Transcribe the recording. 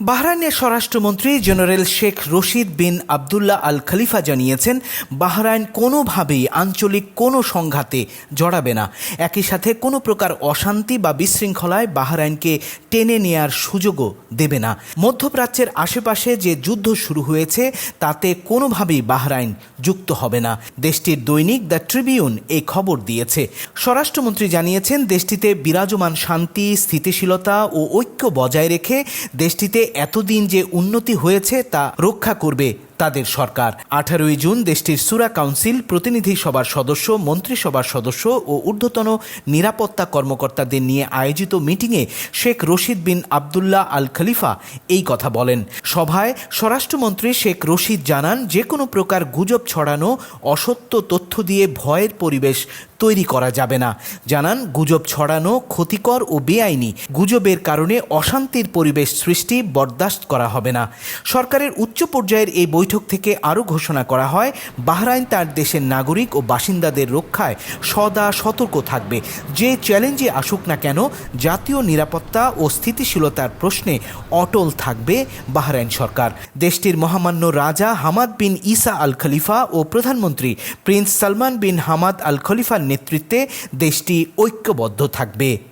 বাহরাইনের স্বরাষ্ট্রমন্ত্রী general Sheikh Rashid bin Abdullah Al Khalifa জানিয়েছেন, Bahrain কোনোভাবেই আঞ্চলিক কোনো সংঘাতে জড়াবে না। একই সাথে কোনো প্রকার অশান্তি বা বিশৃঙ্খলায় বাহরাইনকে টেনে নেয়ার সুযোগও দেবে না। মধ্যপ্রাচ্যের আশেপাশে যে যুদ্ধ শুরু হয়েছে, তাতে কোনোভাবেই বাহরাইন যুক্ত হবে না। দেশটির দৈনিক দ্য ট্রিবিউন এই খবর দিয়েছে। স্বরাষ্ট্রমন্ত্রী জানিয়েছেন, দেশটিতে বিরাজমান শান্তি, স্থিতিশীলতা ও ঐক্য বজায় রেখে দেশটিতে এতদিন যে উন্নতি হয়েছে তা রক্ষা করবে তাদের সরকার। আঠারোই জুন দেশটির সুরা কাউন্সিল, প্রতিনিধি সভার সদস্য মন্ত্রিসভার সদস্য ও ঊর্ধ্বতন নিরাপত্তা কর্মকর্তাদের নিয়ে আয়োজিত মিটিংয়ে Sheikh Rashid bin Abdullah Al খলিফা এই কথা বলেন। সভায় স্বরাষ্ট্রমন্ত্রী শেখ রশিদ জানান যে কোনো প্রকার গুজব ছড়ানো, অসত্য তথ্য দিয়ে ভয়ের পরিবেশ তৈরি করা যাবে না। জানান, গুজব ছড়ানো ক্ষতিকর ও বেআইনি। গুজবের কারণে অশান্তির পরিবেশ সৃষ্টি বরদাস্ত করা হবে না। সরকারের উচ্চ পর্যায়ের এই বৈঠক থেকে আরও ঘোষণা করা হয়, বাহরাইন তার দেশের নাগরিক ও বাসিন্দাদের রক্ষায় সদা সতর্ক থাকবে। যে চ্যালেঞ্জে আসুক না কেন, জাতীয় নিরাপত্তা ও স্থিতিশীলতার প্রশ্নে অটল থাকবে বাহরাইন সরকার। দেশটির মহামান্য রাজা হামাদ বিন ইসা আল খলিফা ও প্রধানমন্ত্রী prince Salman bin Hamad Al খলিফার নেতৃত্বে দেশটি ঐক্যবদ্ধ থাকবে।